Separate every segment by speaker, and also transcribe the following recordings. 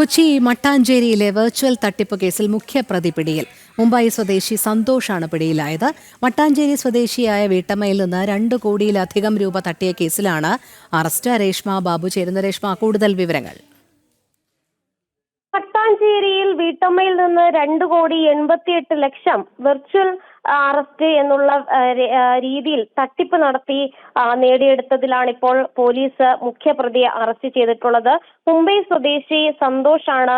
Speaker 1: Kochi മട്ടാഞ്ചേരിയിലെ virtual തട്ടിപ്പ് കേസിൽ മുഖ്യപ്രതി പിടിയിൽ. മുംബൈ സ്വദേശി സന്തോഷാണ് പിടിയിലായത്. മട്ടാഞ്ചേരി സ്വദേശിയായ വീട്ടമ്മയിൽ നിന്ന് രണ്ട് കോടിയിലധികം രൂപ തട്ടിയ കേസിലാണ് അറസ്റ്റ്. രേഷ്മ ബാബു ചേരുന്ന രേഷ്മ കൂടുതൽ വിവരങ്ങൾ.
Speaker 2: പട്ടാഞ്ചേരിയിൽ വീട്ടമ്മയിൽ നിന്ന് രണ്ട് കോടി എൺപത്തിയെട്ട് ലക്ഷം വെർച്വൽ അറസ്റ്റ് എന്നുള്ള രീതിയിൽ തട്ടിപ്പ് നടത്തി നേടിയെടുത്തതിലാണ് ഇപ്പോൾ പോലീസ് മുഖ്യപ്രതിയെ അറസ്റ്റ് ചെയ്തിട്ടുള്ളത്. മുംബൈ സ്വദേശി സന്തോഷാണ്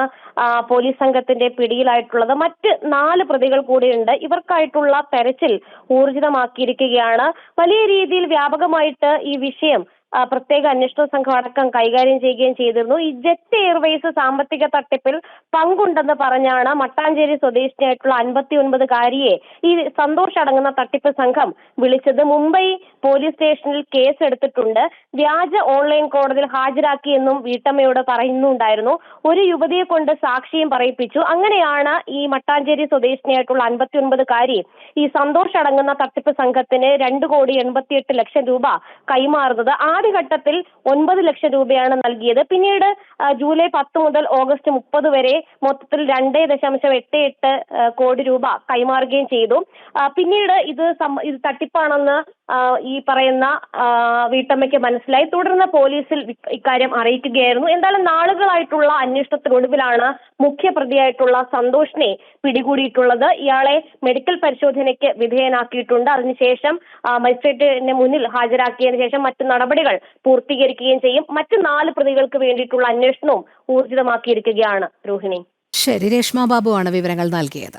Speaker 2: പോലീസ് സംഘത്തിന്റെ പിടിയിലായിട്ടുള്ളത്. മറ്റ് നാല് പ്രതികൾ കൂടിയുണ്ട്. ഇവർക്കായിട്ടുള്ള തെരച്ചിൽ ഊർജിതമാക്കിയിരിക്കുകയാണ്. വലിയ രീതിയിൽ വ്യാപകമായിട്ട് ഈ വിഷയം പ്രത്യേക അന്വേഷണ സംഘം അടക്കം കൈകാര്യം ചെയ്യുകയും ചെയ്തിരുന്നു. ഈ ജെറ്റ് എയർവേസ് സാമ്പത്തിക തട്ടിപ്പിൽ പങ്കുണ്ടെന്ന് പറഞ്ഞാണ് മട്ടാഞ്ചേരി സ്വദേശിനിയായിട്ടുള്ള അൻപത്തി ഒൻപത് കാരിയെ ഈ സന്തോഷ് അടങ്ങുന്ന തട്ടിപ്പ് സംഘം വിളിച്ചത്. മുംബൈ പോലീസ് സ്റ്റേഷനിൽ കേസ് എടുത്തിട്ടുണ്ട് വ്യാജ ഓൺലൈൻ കോടതിയിൽ ഹാജരാക്കിയെന്നും വീട്ടമ്മയോട് പറയുന്നുണ്ടായിരുന്നു. ഒരു യുവതിയെ കൊണ്ട് സാക്ഷിയും പറയിപ്പിച്ചു. അങ്ങനെയാണ് ഈ മട്ടാഞ്ചേരി സ്വദേശിനിയായിട്ടുള്ള അൻപത്തി ഒൻപത് കാരി ഈ സന്തോഷ് അടങ്ങുന്ന തട്ടിപ്പ് സംഘത്തിന് രണ്ട് കോടി എൺപത്തിയെട്ട് ലക്ഷം രൂപ കൈമാറുന്നത്. ആദ്യഘട്ടത്തിൽ ഒൻപത് ലക്ഷം രൂപയാണ് നൽകിയത്. പിന്നീട് ജൂലൈ പത്ത് മുതൽ ഓഗസ്റ്റ് മുപ്പത് വരെ മൊത്തത്തിൽ രണ്ട് ദശാംശം എട്ട് എട്ട് കോടി രൂപ കൈമാറുകയും ചെയ്തു. പിന്നീട് ഇത് ഇത് തട്ടിപ്പാണെന്ന് ഈ പറയുന്ന വീട്ടമ്മയ്ക്ക് മനസ്സിലായി. തുടർന്ന് പോലീസിൽ ഇക്കാര്യം അറിയിക്കുകയായിരുന്നു. എന്തായാലും നാളുകളായിട്ടുള്ള അന്വേഷണത്തിനൊടുവിലാണ് മുഖ്യപ്രതിയായിട്ടുള്ള സന്തോഷിനെ പിടികൂടിയിട്ടുള്ളത്. ഇയാളെ മെഡിക്കൽ പരിശോധനയ്ക്ക് വിധേയനാക്കിയിട്ടുണ്ട്. അതിനുശേഷം മജിസ്ട്രേറ്റിന് മുന്നിൽ ഹാജരാക്കിയതിനു ശേഷം മറ്റു നടപടികൾ പൂർത്തീകരിക്കുകയും ചെയ്യും. മറ്റ് നാല് പ്രതികൾക്ക് വേണ്ടിയിട്ടുള്ള അന്വേഷണവും ഊർജിതമാക്കിയിരിക്കുകയാണ് രോഹിണി.
Speaker 1: ശരി രേഷ്മ ആണ് വിവരങ്ങൾ നൽകിയത്.